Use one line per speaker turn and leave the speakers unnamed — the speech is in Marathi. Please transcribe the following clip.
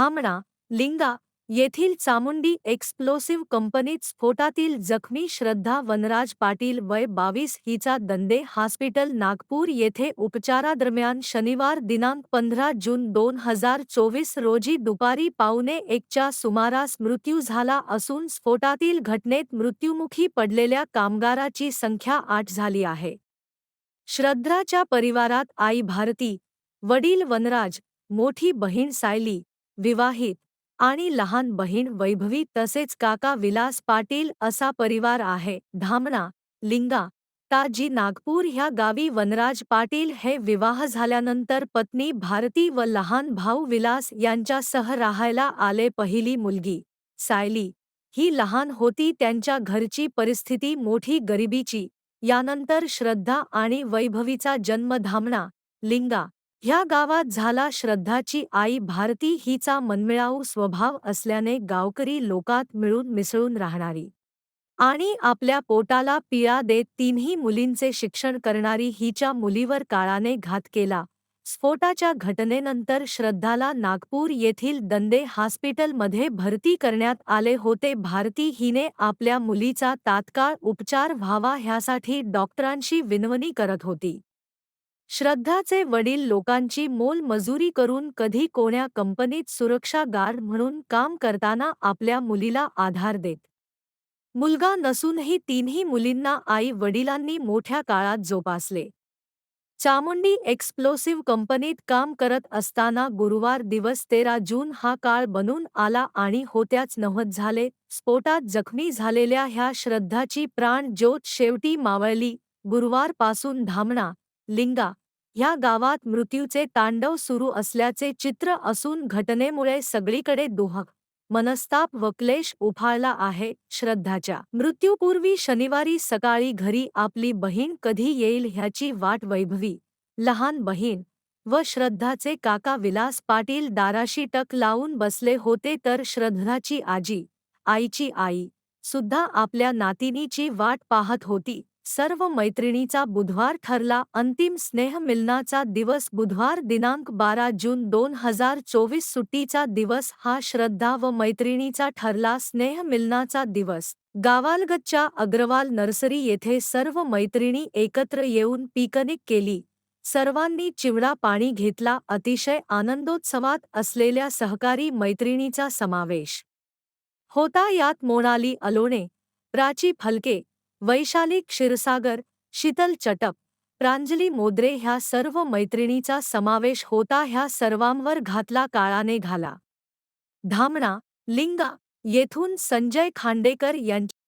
धामणा लिंगा येथील चामुंडी एक्सप्लोसिव्ह कंपनीत स्फोटातील जखमी श्रद्धा वनराज पाटील वय बावीस हिचा दंदे हॉस्पिटल नागपूर येथे उपचारादरम्यान शनिवार दिनांक पंधरा जून दोन हजार चोवीस रोजी दुपारी पावणे एकच्या सुमारास मृत्यू झाला असून स्फोटातील घटनेत मृत्युमुखी पडलेल्या कामगाराची संख्या आठ झाली आहे. श्रद्धाच्या परिवारात आई भारती वडील वनराज मोठी बहीण सायली विवाहित आणि लहान बहीण वैभवी तसेच काका विलास पाटील असा परिवार आहे. धामणा लिंगा ताजी नागपूर ह्या गावी वनराज पाटील हे विवाह झाल्यानंतर पत्नी भारती व लहान भाऊ विलास यांच्यासह राहायला आले पहिली मुलगी सायली. ही लहान होती त्यांच्या घरची परिस्थिती मोठी गरिबीची. यानंतर श्रद्धा आणि वैभवीचा जन्म धामणा लिंगा ह्या गावात झाला श्रद्धाची आई भारती हिचा मनमिळाऊ स्वभाव असल्याने गावकरी लोकात मिळून मिसळून राहणारी. आणि आपल्या पोटाला पिळा देत तीनही मुलींचे शिक्षण करणारी हिच्या मुलीवर काळाने घात केला. स्फोटाच्या घटनेनंतर श्रद्धाला नागपूर येथील दंदे हॉस्पिटलमध्ये भरती करण्यात आले होते. भारती हिने आपल्या मुलीचा तात्काळ उपचार व्हावा ह्यासाठी डॉक्टरांशी विनवणी करत होती. श्रद्धाचे वडील लोकांची मोलमजुरी करून कधी कोण्या कंपनीत सुरक्षा गार्ड म्हणून काम करताना आपल्या मुलीला आधार देत. मुलगा नसूनही तिन्ही मुलींना आई वडिलांनी मोठ्या काळात जोपासले. चामुंडी एक्सप्लोसिव्ह कंपनीत काम करत असताना गुरुवार दिवस तेरा जून हा काळ बनून आला आणि होत्याच नव्हत झाले. स्फोटात जखमी झालेल्या ह्या श्रद्धाची प्राण ज्योत शेवटी मावळली. गुरुवारपासून धामणा लिंगा ह्या गावात मृत्यूचे तांडव सुरू असल्याचे चित्र असून घटनेमुळे सगळीकडे दुहक मनस्ताप व क्लेश उफाळला आहे श्रद्धाच्या. मृत्यूपूर्वी शनिवारी सकाळी घरी आपली बहीण कधी येईल ह्याची वाट वैभवी. लहान बहीण व श्रद्धाचे काका विलास पाटील दाराशी टक लावून बसले होते तर श्रद्धाची आजी आईची आई सुद्धा आपल्या नातिनीची वाट पाहत होती. सर्व मैत्रिणीचा बुधवार ठरला. अंतिम स्नेह मिलनाचा दिवस बुधवार दिनांक बारा जून दोन हजार चोवीस सुट्टीचा दिवस हा श्रद्धा व मैत्रिणीचा ठरला. स्नेह मिलनाचा दिवस. गावालगतच्या अग्रवाल नर्सरी येथे सर्व मैत्रिणी एकत्र येऊन पिकनिक केली. सर्वांनी चिवडा पाणी घेतला. अतिशय आनंदोत्सवात असलेल्या सहकारी मैत्रिणीचा समावेश होता. यात मोनाली अलोणे प्राची फलके वैशाली क्षीरसागर शीतल चटप प्रांजली मोद्रे ह्या सर्व मैत्रिणीचा समावेश होता ह्या सर्वांवर घातला काळाने घाला. धामणा लिंगा येथून संजय खांडेकर यांच्या